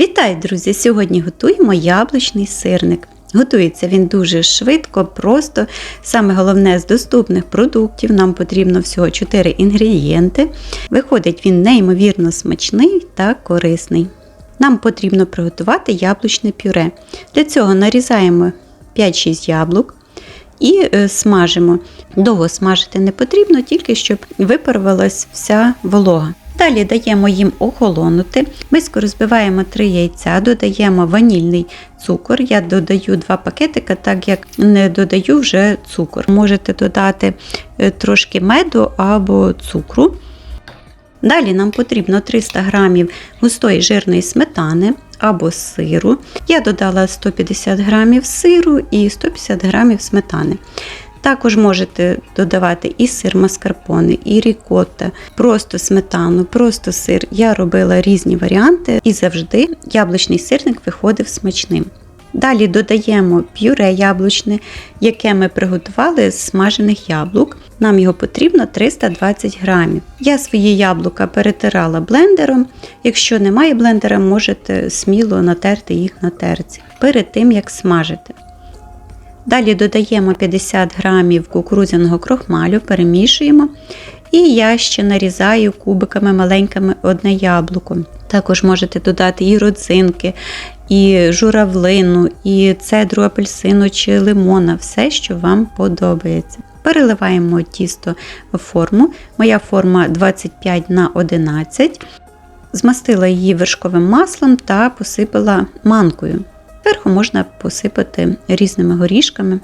Вітаю, друзі! Сьогодні готуємо яблучний сирник. Готується він дуже швидко, просто. Саме головне з доступних продуктів. Нам потрібно всього 4 інгредієнти. Виходить він неймовірно смачний та корисний. Нам потрібно приготувати яблучне пюре. Для цього нарізаємо 5-6 яблук і е, смажимо. Довго смажити не потрібно, тільки щоб випарувалась вся волога. Далі даємо їм охолонути. Миску розбиваємо 3 яйця, додаємо ванільний цукор. Я додаю 2 пакетика, так як не додаю вже цукор. Можете додати е, трошки меду або цукру. Далі нам потрібно 300 г густої жирної сметани або сиру. Я додала 150 г сиру і 150 г сметани. Також можете додавати і сир маскарпоне, і рікотта, просто сметану, просто сир. Я робила різні варіанти і завжди яблучний сирник виходив смачним. Далі додаємо пюре яблучне, яке ми приготували з смажених яблук. Нам його потрібно 320 грамів. Я свої яблука перетирала блендером. Якщо немає блендера, можете сміло натерти їх на терці перед тим, як смажити. Далі додаємо 50 грамів кукурудзяного крохмалю, перемішуємо. І я ще нарізаю кубиками маленькими одне яблуко. Також можете додати і родзинки, і журавлину, і цедру апельсину чи лимона, все, що вам подобається. Переливаємо тісто в форму. Моя форма 25 на 11. Змастила її вершковим маслом та посипала манкою. Зверху можна посипати різними горішками.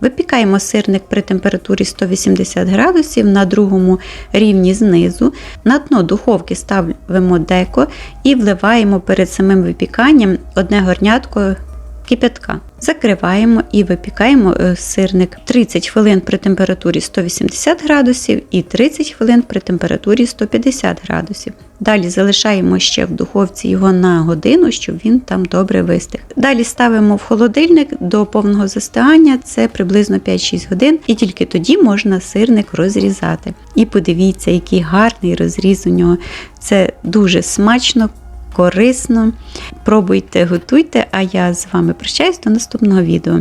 Випікаємо сирник при температурі 180 градусів на другому рівні знизу. На дно духовки ставимо деко і вливаємо перед самим випіканням одне горнятко кип'ятка. Закриваємо і випікаємо е, сирник 30 хвилин при температурі 180 градусів і 30 хвилин при температурі 150 градусів. Далі залишаємо ще в духовці його на годину, щоб він там добре вистиг. Далі ставимо в холодильник до повного застигання, це приблизно 5-6 годин, і тільки тоді можна сирник розрізати. І подивіться, який гарний розріз у нього. Це дуже смачно, корисно. Пробуйте, готуйте, а я з вами прощаюсь до наступного відео.